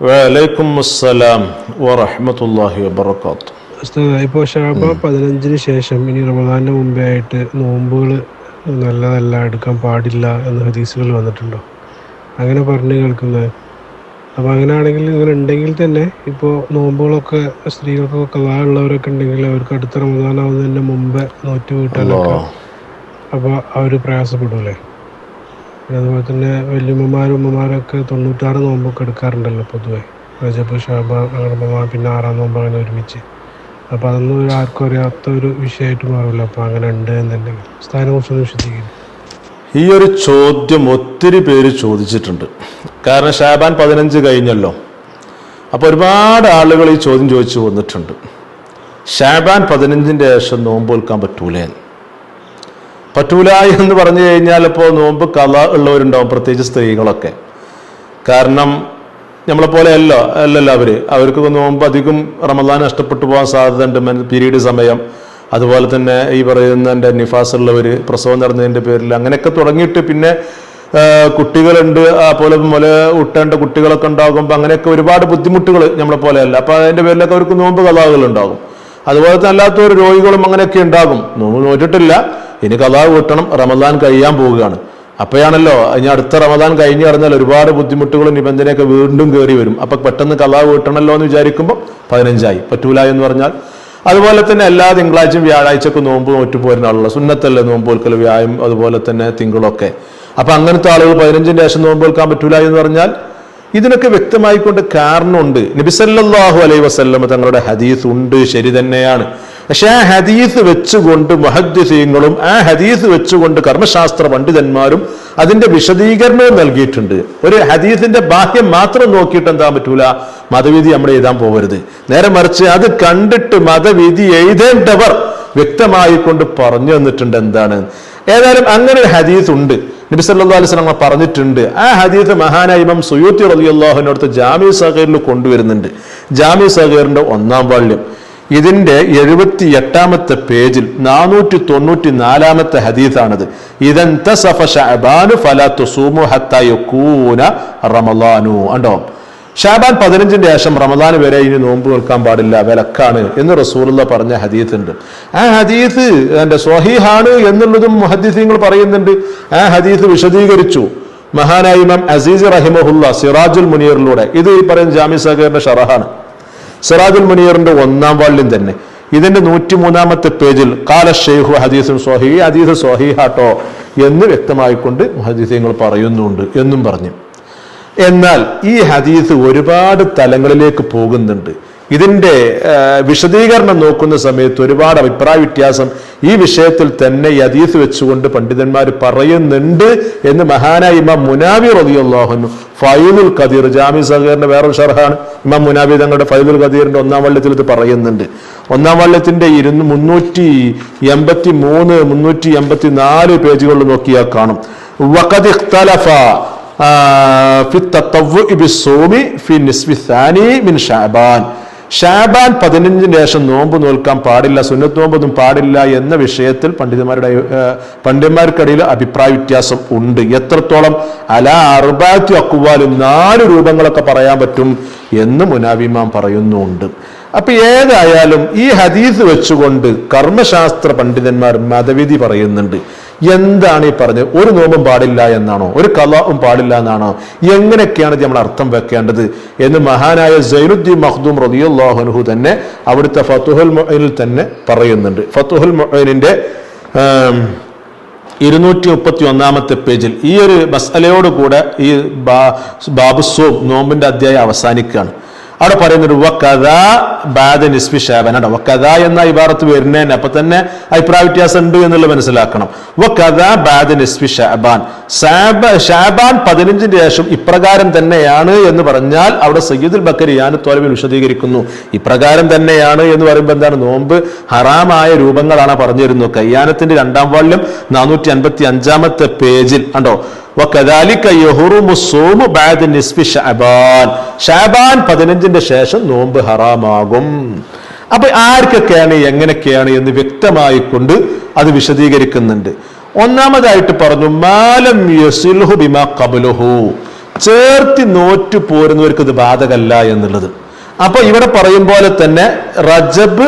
വലൈക്കും അസ്സലാം ഇപ്പോൾ ഷാബ പതിനഞ്ചിന് ശേഷം ഇനി റമദാനിന് മുമ്പേ ആയിട്ട് നോമ്പുകൾ നല്ലതല്ല എടുക്കാൻ പാടില്ല എന്ന ഹദീസുകൾ വന്നിട്ടുണ്ടോ? അങ്ങനെ പറഞ്ഞു കേൾക്കുന്നത്. അപ്പോൾ അങ്ങനെയാണെങ്കിൽ ഇങ്ങനെ ഉണ്ടെങ്കിൽ തന്നെ ഇപ്പോൾ നോമ്പുകളൊക്കെ സ്ത്രീകൾക്കൊക്കെ ഉള്ളവരൊക്കെ ഉണ്ടെങ്കിൽ അവർക്ക് അടുത്ത റമദാനാവുന്നതിന് മുമ്പേ നോറ്റ് വീട്ടാനൊക്കെ അപ്പോൾ അവർ പ്രയാസപ്പെടൂലേ? പിന്നെ അതുപോലെ തന്നെ വല്യമ്മമാരും ഉമ്മമാരൊക്കെ തൊണ്ണൂറ്റാറ് നോമ്പൊക്കെ എടുക്കാറുണ്ടല്ലോ പൊതുവെ. റജബ് ഷാബ റമദാൻ പിന്നെ ആറാം നോമ്പ് അങ്ങനെ ഒരുമിച്ച്. അപ്പോൾ അതൊന്നും ഒരു ആർക്കും അറിയാത്ത ഒരു വിഷയമായിട്ട് മാറില്ല അപ്പോൾ അങ്ങനെ ഉണ്ട് എന്നുണ്ടെങ്കിൽ സ്ഥാനം ഒന്ന് വിശദീകരിക്കും. ഈ ഒരു ചോദ്യം ഒത്തിരി പേര് ചോദിച്ചിട്ടുണ്ട്. കാരണം ഷാബാൻ പതിനഞ്ച് കഴിഞ്ഞല്ലോ. അപ്പോൾ ഒരുപാട് ആളുകൾ ഈ ചോദ്യം ചോദിച്ചു വന്നിട്ടുണ്ട്. ഷാബാൻ പതിനഞ്ചിന്റെ ശേഷം നോമ്പ് വിൽക്കാൻ പറ്റൂലേ പറ്റൂല എന്ന് പറഞ്ഞു കഴിഞ്ഞാൽ ഇപ്പോൾ നോമ്പ് കല ഉള്ളവരുണ്ടാവും പ്രത്യേകിച്ച് സ്ത്രീകളൊക്കെ. കാരണം നമ്മളെപ്പോലെ അല്ല അല്ലല്ല അവർ അവർക്ക് നോമ്പ് അധികം റമദാൻ നഷ്ടപ്പെട്ടു പോകാൻ സാധ്യതയുണ്ട് പീരീഡ് സമയം. അതുപോലെ തന്നെ ഈ പറയുന്ന എന്റെ നിഫാസ് ഉള്ളവർ പ്രസവം നടന്നതിന്റെ പേരിൽ അങ്ങനെയൊക്കെ തുടങ്ങിയിട്ട് പിന്നെ കുട്ടികളുണ്ട്. അതുപോലെ മുല ഊട്ടേണ്ട കുട്ടികളൊക്കെ ഉണ്ടാകുമ്പോൾ അങ്ങനെയൊക്കെ ഒരുപാട് ബുദ്ധിമുട്ടുകൾ നമ്മളെ പോലെയല്ല അപ്പോൾ അതിന്റെ പേരിലൊക്കെ അവർക്ക് നോമ്പ് കഥാകളുണ്ടാകും അതുപോലെ തന്നെ അല്ലാത്തൊരു രോഗികളും അങ്ങനെയൊക്കെ ഉണ്ടാകും. നോമ്പ് നോറ്റിട്ടില്ല. ഇനി കഥാവ് കിട്ടണം റമദാൻ കഴിയാൻ പോവുകയാണ്. അപ്പോഴാണല്ലോ ഇനി അടുത്ത റമദാൻ കഴിഞ്ഞു പറഞ്ഞാൽ ഒരുപാട് ബുദ്ധിമുട്ടുകളും നിബന്ധനയൊക്കെ വീണ്ടും കയറി വരും. അപ്പൊ പെട്ടെന്ന് കഥാവ് കിട്ടണല്ലോ എന്ന് വിചാരിക്കുമ്പോൾ പതിനഞ്ചായി. പറ്റൂല എന്ന് പറഞ്ഞാൽ അതുപോലെ തന്നെ എല്ലാ തിങ്കളാഴ്ചയും വ്യാഴാഴ്ചക്ക് നോമ്പ് നോറ്റ് പോരുന്ന സുന്നത്തല്ലേ നോമ്പ് ഒൽക്കൽ വ്യായം അതുപോലെ തന്നെ തിങ്കളൊക്കെ. അപ്പൊ അങ്ങനത്തെ ആളുകൾ പതിനഞ്ചിന് ശേഷം നോമ്പ് വെൽക്കാൻ പറ്റൂല എന്ന് പറഞ്ഞാൽ ഇതിനൊക്കെ വ്യക്തമായിക്കൊണ്ട് കാരണമുണ്ട്. നബിസല്ലാഹു അലൈ വസല്ലമ തങ്ങളുടെ ഹദീസ് ഉണ്ട് ശരി തന്നെയാണ്. പക്ഷെ ആ ഹദീസ് വെച്ചുകൊണ്ട് മഹദ്സീങ്ങളും ആ ഹദീസ് വെച്ചുകൊണ്ട് കർമ്മശാസ്ത്ര പണ്ഡിതന്മാരും അതിന്റെ വിശദീകരണവും നൽകിയിട്ടുണ്ട്. ഒരു ഹദീസിന്റെ ബാഹ്യം മാത്രം നോക്കിയിട്ട് എന്താ പറ്റൂല? മതവിധി നമ്മൾ എഴുതാൻ പോകരുത് നേരെ മറിച്ച് അത് കണ്ടിട്ട് മതവിധി എഴുതേണ്ടവർ വ്യക്തമായി കൊണ്ട് പറഞ്ഞു തന്നിട്ടുണ്ട് എന്താണ്. ഏതായാലും അങ്ങനെ ഒരു ഹദീസ് ഉണ്ട്. നബി സല്ലല്ലാഹു അലൈഹി വസല്ലം പറഞ്ഞിട്ടുണ്ട്. ആ ഹദീസ് മഹാനായ ഇമാം സുയൂത്തി റളിയല്ലാഹുവിനടുത്ത് ജാമി സഹീറിൽ കൊണ്ടുവരുന്നുണ്ട്. ജാമി സഹീറിന്റെ ഒന്നാം വാള്യം. ഇതിന്റെ എഴുപത്തി എട്ടാമത്തെ പേജിൽ നാനൂറ്റി തൊണ്ണൂറ്റി നാലാമത്തെ ഹദീസാണിത് ഇതെന്തസഫ ഷഅബാനു ഫലാ തുസൂമു റമളാനു കണ്ടോ? ഷാബാൻ പതിനഞ്ചിന്റെ ശേഷം റമദാൻ വരെ ഇനി നോമ്പ് നിൽക്കാൻ പാടില്ല വിലക്കാണ് എന്ന് റസൂലുള്ള പറഞ്ഞ ഹദീസ് ഉണ്ട് ആ ഹദീസ് എന്റെ സ്വഹീഹാണ് എന്നുള്ളതും ഹദീസിങ്ങൾ പറയുന്നുണ്ട്. ആ ഹദീസ് വിശദീകരിച്ചു. മഹാനായിമം അസീസ് റഹിമഹുല്ല സിറാജുൽ മുനീറിലൂടെ. ഇത് ഈ പറയുന്ന ജാമി സഹകരണ ഷറഹാണ്. സിറാജുൽ മുനീറിന്റെ ഒന്നാം വാള്യം തന്നെ. ഇതിന്റെ നൂറ്റി മൂന്നാമത്തെ പേജിൽ കാല ഷെയ്ഖു ഹദീസും സ്വഹീ ഹദീസ് സ്വഹീഹാട്ടോ എന്ന് വ്യക്തമായിക്കൊണ്ട് ഹദീസങ്ങൾ പറയുന്നുണ്ട് എന്നും പറഞ്ഞു. എന്നാൽ ഈ ഹദീസ് ഒരുപാട് തലങ്ങളിലേക്ക് പോകുന്നുണ്ട്. ഇതിന്റെ വിശദീകരണം നോക്കുന്ന സമയത്ത് ഒരുപാട് അഭിപ്രായ വ്യത്യാസം ഈ വിഷയത്തിൽ തന്നെ യതീസ് വെച്ചുകൊണ്ട് പണ്ഡിതന്മാർ പറയുന്നുണ്ട് എന്ന് മഹാനായ ഇമാം മുനാബി റതിയുള്ളാഹുന്നു ഫൈദുൽ ഖദീർ ജാമി സഹീറിന്റെ വേറൊരു ഷർഹാണ് ഇമാം മുനാബി തങ്ങളുടെ ഫൈദുൽ ഖദീറിന്റെ ഒന്നാം വള്ളത്തിൽ ഇത് പറയുന്നുണ്ട്. ഒന്നാം വള്ളത്തിന്റെ ഇരുന്ന് മുന്നൂറ്റി എൺപത്തി മൂന്ന് മുന്നൂറ്റി എൺപത്തി നാല് പേജുകളിൽ നോക്കിയാൽ കാണും. വഖദ് ഇഖ്തലഫ ഫി ഫി നിസ്ഫി മിൻ ഷഅബാൻ ഷാബാൻ പതിനഞ്ചിന് ശേഷം നോമ്പ് നോൽക്കാൻ പാടില്ല സുന്നത്ത് നോമ്പൊന്നും പാടില്ല എന്ന വിഷയത്തിൽ പണ്ഡിതന്മാരുടെ പണ്ഡിതന്മാർക്കിടയിൽ അഭിപ്രായ വ്യത്യാസം ഉണ്ട്. എത്രത്തോളം അല അറുപാത്തി അക്കുവാലും നാല് രൂപങ്ങളൊക്കെ പറയാൻ പറ്റും എന്ന് മുനാബിമാം പറയുന്നുണ്ട്. അപ്പൊ ഏതായാലും ഈ ഹദീസ് വെച്ചുകൊണ്ട് കർമ്മശാസ്ത്ര പണ്ഡിതന്മാർ മതവിധി പറയുന്നുണ്ട്. എന്താണ് ഈ പറഞ്ഞത്? ഒരു നോമ്പും പാടില്ല എന്നാണോ? ഒരു കലാവും പാടില്ല എന്നാണോ? എങ്ങനെയൊക്കെയാണ് നമ്മൾ അർത്ഥം വെക്കേണ്ടത്? എന്ന് മഹാനായ സൈനുദ്ദീൻ മഖ്ദൂം റളിയല്ലാഹു തന്നെ അവിടുത്തെ ഫത്തുഹുൽ മൊഹനിൽ തന്നെ പറയുന്നുണ്ട്. ഫത്തുഹുൽ മൊഹനിന്റെ ഇരുന്നൂറ്റി മുപ്പത്തി ഒന്നാമത്തെ പേജിൽ ഈ ഒരു മസലയോടുകൂടെ ഈ ബാബുസോം നോമ്പിന്റെ അധ്യായം അവസാനിക്കുകയാണ്. അവിടെ പറയുന്നത് വക്കഥ ബാദ ആണ്. വക്കഥ എന്ന ഇബാറത്ത് വരുന്നതിന് അപ്പൊ തന്നെ അഭിപ്രായ വ്യത്യാസം ഉണ്ട് എന്നുള്ളത് മനസ്സിലാക്കണം. വക്കഥ ബാദ നിസ്ഫി ഷാബാൻ ഷാബ ഷാബാൻ പതിനഞ്ചിന് ശേഷം ഇപ്രകാരം തന്നെയാണ് എന്ന് പറഞ്ഞാൽ അവിടെ സയ്യിദുൽ ബക്കരിയാൻ തോലവിൽ വിശദീകരിക്കുന്നു. ഇപ്രകാരം തന്നെയാണ് എന്ന് പറയുമ്പോൾ എന്താണ്? നോമ്പ് ഹറാമായ രൂപങ്ങളാണ് പറഞ്ഞിരുന്നു കയ്യാനത്തിന്റെ രണ്ടാം വാള്യം നാനൂറ്റി അൻപത്തി അഞ്ചാമത്തെ പേജിൽ കണ്ടോ? പതിനഞ്ചിന്റെ ശേഷം നോമ്പ് ഹറാമാകും. അപ്പൊ ആർക്കൊക്കെയാണ് എങ്ങനെയൊക്കെയാണ് എന്ന് വ്യക്തമായി കൊണ്ട് അത് വിശദീകരിക്കുന്നുണ്ട്. ഒന്നാമതായിട്ട് പറഞ്ഞു മാലം യസിൽഹു ബിമാ ഖബലുഹു. ചേർത്തി നോറ്റു പോരുന്നവർക്ക് ഇത് ബാധകല്ല എന്നുള്ളത്. അപ്പൊ ഇവിടെ പറയും പോലെ തന്നെ റജബ്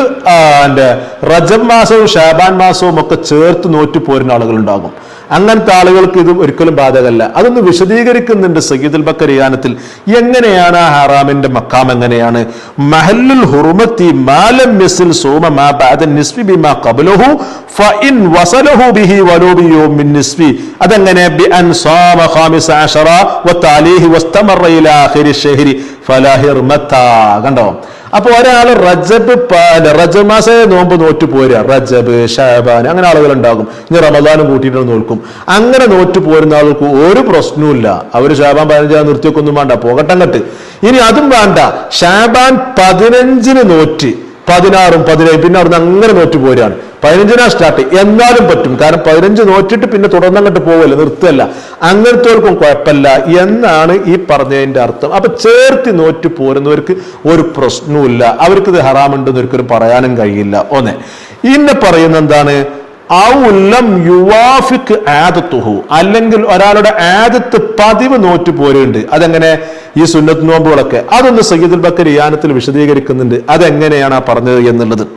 റജബ് മാസവും ഷാബാൻ മാസവും ഒക്കെ ചേർത്ത് നോറ്റു പോരുന്ന ആളുകൾ ഉണ്ടാകും അങ്ങനത്തെ ആളുകൾക്ക് ഇത് ഒരിക്കലും ബാധകല്ല അതൊന്ന് വിശദീകരിക്കുന്നുണ്ട് സയ്യിദുൽ ബക്കർ യാനത്തിൽ എങ്ങനെയാണ് ആ ഹറാമിന്റെ മക്കാം എങ്ങനെയാണ്? മഹല്ലുൽ ഹുർമത്തി മാലം മിസിൽ സോമ മാ ബഅദ നിസ്ബി ബിമാ ഖബ്ലഹു ഫഇൻ വസലഹു ബിഹി വലോ ബിയൗമിൻ നിസ്ബി അതെങ്ങനെ? ബി അൻ സാമ ഖാമിസ അശറ വതഅലീഹി വസ്തമറ ഇലാ ആഖിരി ഷഹരി. ഫലാ മത്ത കണ്ടോ? അപ്പൊ ഒരാൾ റജബ് റജബ് മാസേ നോമ്പ് നോറ്റു പോരുക. റജബ് ഷാബാൻ അങ്ങനെ ആളുകൾ ഉണ്ടാകും ഇനി റമദാനും കൂട്ടിയിട്ട് നോൽക്കും. അങ്ങനെ നോറ്റു പോരുന്ന ആൾക്ക് ഒരു പ്രശ്നവുമില്ല. അവർ ഷാബാൻ പതിനഞ്ചാം നിർത്തിയൊക്കെ ഒന്നും വേണ്ട. പോകട്ടങ്ങട്ട് ഇനി അതും വേണ്ട. ഷാബാൻ പതിനഞ്ചിന് നോറ്റ്. പതിനാറും പതിനേഴും. പിന്നെ അവിടുന്ന് അങ്ങനെ നോറ്റ് പോരുകയാണ്. പതിനഞ്ചിനാ സ്റ്റാർട്ട് എന്നാലും പറ്റും. കാരണം പതിനഞ്ച് നോറ്റിട്ട് പിന്നെ തുടർന്ന് അങ്ങോട്ട് പോവല്ല നിർത്തല്ല അങ്ങനത്തെവർക്കും കുഴപ്പമില്ല എന്നാണ് ഈ പറഞ്ഞതിന്റെ അർത്ഥം. അപ്പൊ ചേർത്തി നോറ്റ് പോരുന്നവർക്ക് ഒരു പ്രശ്നവുമില്ല. അവർക്ക് ഇത് ഹറാമുണ്ടെന്ന് ഒരിക്കലും പറയാനും കഴിയില്ല. ഒന്ന്. ഇന്നെ പറയുന്ന എന്താണ്? യുവാഫിക്ക് ആദത്തുഹു. അല്ലെങ്കിൽ ഒരാളുടെ ആദത്ത് പതിവ് നോറ്റ് പോരുണ്ട്. അതെങ്ങനെ? ഈ സുന്നത്ത് നോമ്പുകളൊക്കെ. അതൊന്ന് സയ്യിദുൽ ബക്കർ യാനത്തിൽ വിശദീകരിക്കുന്നുണ്ട്. അതെങ്ങനെയാണ് ആ പറഞ്ഞത് എന്നുള്ളത്.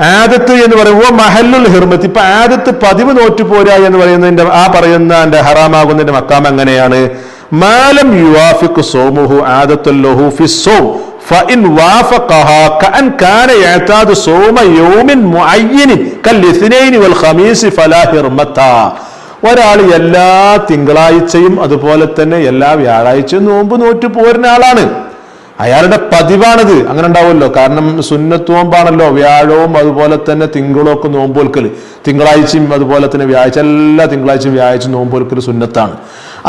ആദത്ത് എന്ന് പറയുമ്പോൾ മഹല്ലുൽ ഹിർമത്ത്. ഇപ്പൊ ആദത്ത് പതിവ് നോറ്റു പോരാ എന്ന് പറയുന്നതിന്റെ ആ പറയുന്ന എന്റെ ഹറാമാകുന്നതിന്റെ മക്കാം എങ്ങനെയാണ്? മാലം യുവാഫിക്ക് സോമുഹു ആദത്തുല്ലഹു ഫി فإن وافقها كأن كان يعتاد صوم يوم معين كالاثنين والخميس فلا هرمة ഒരാൾ എല്ലാ തിങ്കളാഴ്ചയും അതുപോലെ തന്നെ എല്ലാ വ്യാഴാഴ്ചയും നോമ്പ് നോറ്റ് പോരുന്ന ആളാണ് അയാളുടെ പതിവാണിത് അങ്ങനെ ഉണ്ടാവുമല്ലോ കാരണം സുന്നത്ത് നോമ്പാണല്ലോ വ്യാഴവും അതുപോലെ തന്നെ തിങ്കളും ഒക്കെ നോമ്പോൽക്കൽ തിങ്കളാഴ്ചയും അതുപോലെ തന്നെ വ്യാഴ്ച എല്ലാ തിങ്കളാഴ്ചയും വ്യാഴ്ച നോമ്പോൽക്കൽ സുന്നത്താണ്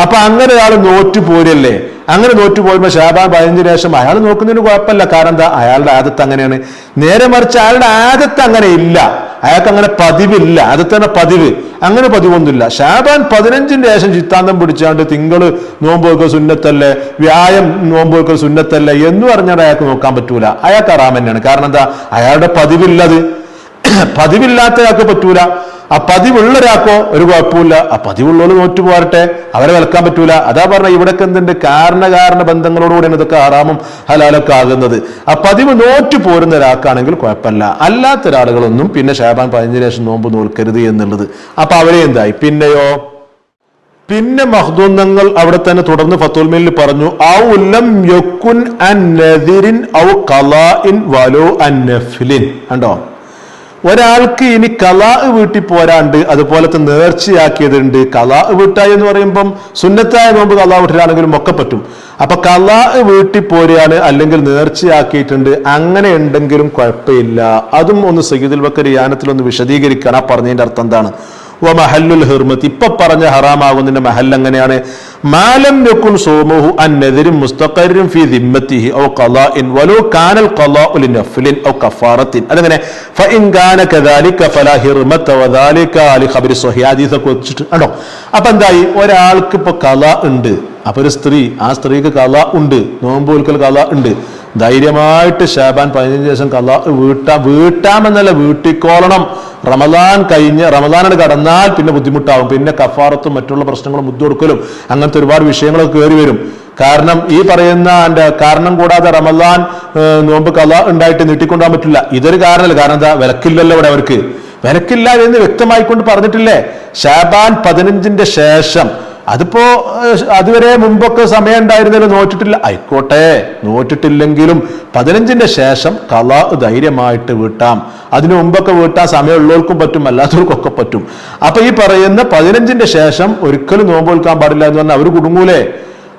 അപ്പൊ അങ്ങനെ ഒരാൾ നോറ്റ് പോരല്ലേ അങ്ങനെ തോറ്റുപോയുമ്പോൾ ശാബാൻ പതിനഞ്ചിന് ശേഷം അയാൾ നോക്കുന്നതിന് കുഴപ്പമില്ല. കാരണം എന്താ? അയാളുടെ ആദത്ത് അങ്ങനെയാണ്. നേരെ മറിച്ച് അയാളുടെ ആദത്ത് അങ്ങനെ ഇല്ല. അയാൾക്ക് അങ്ങനെ പതിവില്ല. ആദത്തന്നെ തന്നെ പതിവ്. അങ്ങനെ പതിവൊന്നുമില്ല. ഷാബാൻ പതിനഞ്ചിന് ശേഷം ചിത്താന്തം പിടിച്ചാണ്ട് തിങ്കൾ നോമ്പ് വെക്കുക സുന്നത്തല്ലേ വ്യായം നോമ്പൊക്കെ സുന്നത്തല്ലേ എന്ന് പറഞ്ഞാൽ അയാൾക്ക് നോക്കാൻ പറ്റൂല. അയാൾക്ക് അറാം തന്നെയാണ് കാരണം എന്താ? അയാളുടെ പതിവില്ലത്. പതിവില്ലാത്ത ആൾക്ക് പറ്റൂല. ആ പതിവുള്ള ഒരാൾക്കോ ഒരു കുഴപ്പമില്ല ആ പതിവുള്ളവർ നോറ്റു പോരട്ടെ. അവരെ വിലക്കാൻ പറ്റൂല. അതാ പറഞ്ഞ ഇവിടൊക്കെ എന്തുണ്ട്? കാരണകാരണ ബന്ധങ്ങളോടുകൂടിയാണ് ഇതൊക്കെ ആറാമും ഹലാലൊക്കെ ആകുന്നത്. ആ പതിവ് നോറ്റു പോരുന്ന ഒരാൾക്കാണെങ്കിൽ കുഴപ്പമില്ല. അല്ലാത്ത ഒരാളുകളൊന്നും പിന്നെ ഷാബാൻ പതിനഞ്ച് ലക്ഷം നോമ്പ് നോൽക്കരുത് എന്നുള്ളത്. അപ്പൊ അവരെ എന്തായി? പിന്നെയോ? പിന്നെ മഹ്ദൂന്നങ്ങൾ അവിടെ തന്നെ തുടർന്ന് ഫത്തോൽമേലിൽ പറഞ്ഞു ഔ ലം യക്കുൻ അൻ ഔ ഖലാഇൻ വലോ അൻ നഫ്ലിൻ. കണ്ടോ? ഒരാൾക്ക് ഇനി കലാ വീട്ടി പോരാണ്ട് അതുപോലത്തെ നേർച്ചയാക്കിയതുണ്ട്. കലാ വീട്ടായി എന്ന് പറയുമ്പം സുന്നത്തായ നോമ്പ് കലാ വീട്ടിലാണെങ്കിലും ഒക്കെ പറ്റും. അപ്പൊ കലാ വീട്ടി പോരുകയാണ് അല്ലെങ്കിൽ നേർച്ചയാക്കിയിട്ടുണ്ട്. അങ്ങനെ ഉണ്ടെങ്കിലും കുഴപ്പമില്ല. അതും ഒന്ന് സയ്യിദുൽ ബക്കർ യാനത്തിൽ ഒന്ന് വിശദീകരിക്കണം. ആ പറഞ്ഞതിന്റെ അർത്ഥം എന്താണ്? വ മഹല്ലുൽ ഹിർമത്ത്. ഇപ്പൊ പറഞ്ഞ ഹറാമാകുന്നതിന്റെ മഹൽ എങ്ങനെയാണ്? മാലം യക്കുൻ സോമുഹു അൻ നദിരും മുസ്തഖറിൻ ഫി ദിമ്മത്തിഹി ഔ ഖലാഇൻ വലോ കാനൽ ഖലാഉ ലിനഫ്ലിൻ ഔ കഫാറത്തിൻ. അതങ്ങനെ? ഫഇൻ കാന കദാലിക ഫലാ ഹിർമത്ത വദാലിക അലി ഖബരി സ്വഹീഹ് ഹദീസൊക്കെ വെച്ചിട്ട് ആണോ അപ്പൊ എന്തായി? ഒരാൾക്ക് ഇപ്പൊ കല ഉണ്ട്. അപ്പൊ ഒരു സ്ത്രീ ആ സ്ത്രീക്ക് കല ഉണ്ട്. നോമ്പോൽക്കൽ കല ഉണ്ട്. ധൈര്യമായിട്ട് ഷാബാൻ പതിനഞ്ച് ദിവസം കല വീട്ടാ വീട്ടാമെന്നല്ല വീട്ടിക്കോളണം. റമദാൻ കഴിഞ്ഞ് റമദാനോട് കടന്നാൽ പിന്നെ ബുദ്ധിമുട്ടാവും. പിന്നെ കഫാറത്തും മറ്റുള്ള പ്രശ്നങ്ങളും മുദ്ദൊടുക്കലും അങ്ങനത്തെ ഒരുപാട് വിഷയങ്ങളൊക്കെ കയറി വരും. കാരണം ഈ പറയുന്ന എന്റെ കാരണം കൂടാതെ റമദാൻ നോമ്പ് കല ഉണ്ടായിട്ട് നീട്ടിക്കൊണ്ടാൻ പറ്റില്ല. ഇതൊരു കാരണമല്ല. കാരണം എന്താ? വിലക്കില്ലല്ലോ ഇവിടെ അവർക്ക്. വിലക്കില്ല എന്ന് വ്യക്തമായിക്കൊണ്ട് പറഞ്ഞിട്ടില്ലേ? ഷാബാൻ പതിനഞ്ചിന്റെ ശേഷം അതിപ്പോ അതുവരെ മുമ്പൊക്കെ സമയം ഉണ്ടായിരുന്നല്ലോ നോറ്റിട്ടില്ല. ആയിക്കോട്ടെ നോറ്റിട്ടില്ലെങ്കിലും പതിനഞ്ചിന്റെ ശേഷം കല ധൈര്യമായിട്ട് വീട്ടാം. അതിനു മുമ്പൊക്കെ വീട്ടാൻ സമയമുള്ളവർക്കും പറ്റും അല്ലാത്തവർക്കൊക്കെ പറ്റും. അപ്പൊ ഈ പറയുന്ന പതിനഞ്ചിന്റെ ശേഷം ഒരിക്കലും നോമ്പ് വിൽക്കാൻ പാടില്ല എന്ന് പറഞ്ഞാൽ അവർ കുടുങ്ങൂലേ?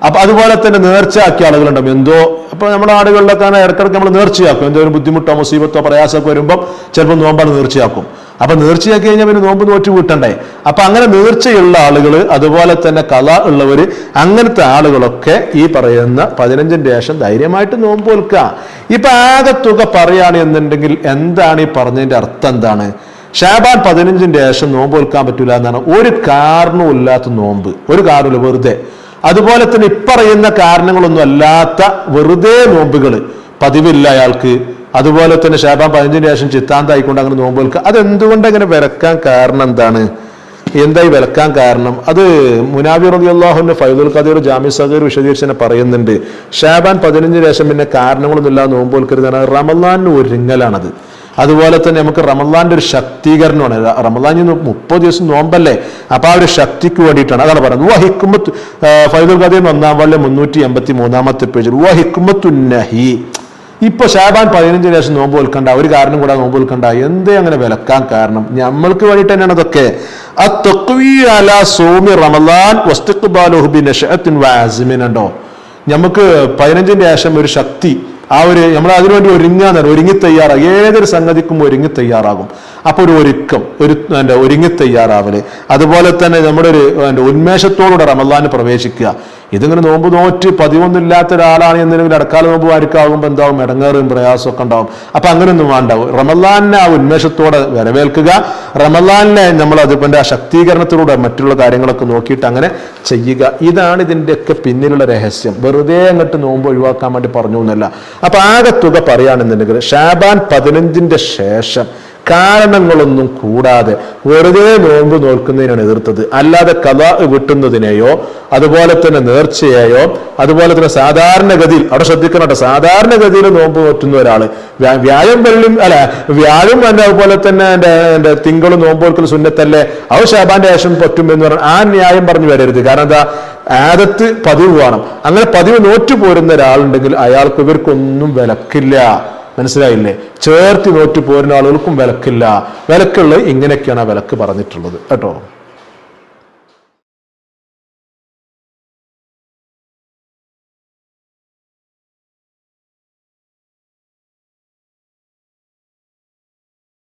അപ്പൊ അതുപോലെ തന്നെ നേർച്ചയാക്കിയ ആളുകളുണ്ടാവും എന്തോ അപ്പൊ നമ്മുടെ നാടുകളിലൊക്കെ ആണ് ഇടക്കിടക്ക് നമ്മൾ നേർച്ചയാക്കും. എന്തോ ഒരു ബുദ്ധിമുട്ടോ മുസീബത്തോ പ്രയാസമൊക്കെ വരുമ്പോൾ ചിലപ്പോൾ നോമ്പാണ് നേർച്ചയാക്കും. അപ്പൊ നേർച്ചയാക്കി കഴിഞ്ഞാൽ പിന്നെ നോമ്പ് നോറ്റ് വീട്ടണ്ടേ അപ്പൊ അങ്ങനെ നേർച്ചയുള്ള ആളുകൾ അതുപോലെ തന്നെ കല ഉള്ളവര് അങ്ങനത്തെ ആളുകളൊക്കെ ഈ പറയുന്ന പതിനഞ്ചിന്റെ ശേഷം ധൈര്യമായിട്ട് നോമ്പ് വിൽക്കുക ഇപ്പൊ ആകെ തുക പറയുകയാണ് എന്നുണ്ടെങ്കിൽ എന്താണ് ഈ പറഞ്ഞതിന്റെ അർത്ഥം എന്താണ്? ഷാബാൻ പതിനഞ്ചിന്റെ ശേഷം നോമ്പ് വിൽക്കാൻ പറ്റൂല എന്നാണ്. ഒരു കാരണവും ഇല്ലാത്ത നോമ്പ്. ഒരു കാരണമില്ല വെറുതെ. അതുപോലെ തന്നെ ഇപ്പറയുന്ന കാരണങ്ങളൊന്നും അല്ലാത്ത വെറുതെ നോമ്പുകൾ പതിവില്ല അയാൾക്ക്. അതുപോലെ തന്നെ ഷാബാൻ പതിനഞ്ചിന് ശേഷം ചിത്താന്തായിക്കൊണ്ട് അങ്ങനെ നോമ്പ് വിൽക്കുക അതെന്തുകൊണ്ട് അങ്ങനെ വിലക്കാൻ കാരണം എന്താണ്? എന്തായി വിലക്കാൻ കാരണം? അത് മുനാബി റബി അള്ളാഹുന്റെ ഫൈദുൽ ഖദീർ ജാമി സഹീർ വിശദീകരിച്ചനെ പറയുന്നുണ്ട്. ഷാബാൻ പതിനഞ്ചിന് ശേഷം പിന്നെ കാരണങ്ങളൊന്നും ഇല്ലാതെ നോമ്പ് വിൽക്കരുതാണ് റമലാൻ ഒരുങ്ങലാണത്. അതുപോലെ തന്നെ നമുക്ക് റമദാന്റെ ഒരു ശക്തീകരണമാണ് റമദാൻ മുപ്പത് ദിവസം നോമ്പല്ലേ? അപ്പൊ ആ ഒരു ശക്തിക്ക് വേണ്ടിയിട്ടാണ്. അതാണ് പറയുന്നത്. വ ഫൈദുൽ ഖദീർ ഒന്നാം വാളിലെ മുന്നൂറ്റി എൺപത്തി മൂന്നാമത്തെ പേജിൽ വ നഹി ഇപ്പൊ ഷാബാൻ പതിനഞ്ച് ദിവസം നോമ്പ് വിൽക്കണ്ട. ഒരു കാരണം കൂടാതെ നോമ്പ് വിൽക്കണ്ട. എന്തേ അങ്ങനെ വിലക്കാൻ കാരണം? നമ്മൾക്ക് വേണ്ടിയിട്ട് തന്നെയാണ് അതൊക്കെ. സോമി നമുക്ക് പതിനഞ്ചിന്റെ ശേഷം ഒരു ശക്തി ആ ഒരു നമ്മൾ അതിനുവേണ്ടി ഒരുങ്ങാൻ ഒരുങ്ങി തയ്യാറാകും ഏതൊരു സംഗതിക്കും ഒരുങ്ങി തയ്യാറാകും. അപ്പോൾ ഒരു ഒരുക്കം ഒരു എന്റെ ഒരുങ്ങി തയ്യാറാവൽ. അതുപോലെ തന്നെ നമ്മുടെ ഒരു എന്റെ ഉന്മേഷത്തോടുകൂടെ റമദാന് പ്രവേശിക്കുക. ഇതിങ്ങനെ നോമ്പ് നോറ്റ് പതിവൊന്നുമില്ലാത്ത ഒരാളാണ് എന്തെങ്കിലും അടക്കാല നോമ്പ് വാരിക്കാകുമ്പോൾ എന്താവും? ഇടങ്ങേറും പ്രയാസമൊക്കെ ഉണ്ടാവും. അപ്പൊ അങ്ങനെയൊന്നും വേണ്ടാവും റമലാനെ ആ ഉന്മേഷത്തോടെ വരവേൽക്കുക. റമലാനെ നമ്മൾ അതിന്റെ ആ ശക്തീകരണത്തിലൂടെ മറ്റുള്ള കാര്യങ്ങളൊക്കെ നോക്കിയിട്ട് അങ്ങനെ ചെയ്യുക. ഇതാണ് ഇതിന്റെയൊക്കെ പിന്നിലുള്ള രഹസ്യം. വെറുതെ അങ്ങോട്ട് നോമ്പ് ഒഴിവാക്കാൻ വേണ്ടി പറഞ്ഞു എന്നല്ല. അപ്പൊ ആകെ തുക പറയുകയാണെന്നുണ്ടെങ്കിൽ ഷാബാൻ പതിനഞ്ചിന്റെ ശേഷം കാരണങ്ങളൊന്നും കൂടാതെ വെറുതെ നോമ്പ് നോൽക്കുന്നതിനാണ് എതിർത്തത്. അല്ലാതെ കഥ വിട്ടുന്നതിനെയോ അതുപോലെ തന്നെ നേർച്ചയെയോ അതുപോലെ തന്നെ സാധാരണഗതിയിൽ അവിടെ ശ്രദ്ധിക്കണം സാധാരണഗതിയിൽ നോമ്പ് നോറ്റുന്ന ഒരാൾ വ്യാ- വ്യാഴം പള്ളിയും അല്ല വ്യാഴം തന്നെ അതുപോലെ തന്നെ എന്റെ തിങ്കളും നോമ്പ് നോക്കുന്ന സുന്നത്തല്ലേ അവ ഷാബാന്റെ ശേഷം പറ്റും എന്ന് പറഞ്ഞാൽ ആ ന്യായം പറഞ്ഞു വരരുത്. കാരണം എന്താ? ആദത്ത് പതിവ് വേണം. അങ്ങനെ പതിവ് നോറ്റു പോരുന്ന ഒരാളുണ്ടെങ്കിൽ അയാൾക്ക് ഇവർക്കൊന്നും വിലക്കില്ല. മനസ്സിലായില്ലേ? ചേർത്തി നോറ്റ് പോരുന്ന ആളുകൾക്കും വിലക്കില്ല. വിലക്കുള്ളത് ഇങ്ങനെയൊക്കെയാണ് ആ വിലക്ക് പറഞ്ഞിട്ടുള്ളത്. കേട്ടോ?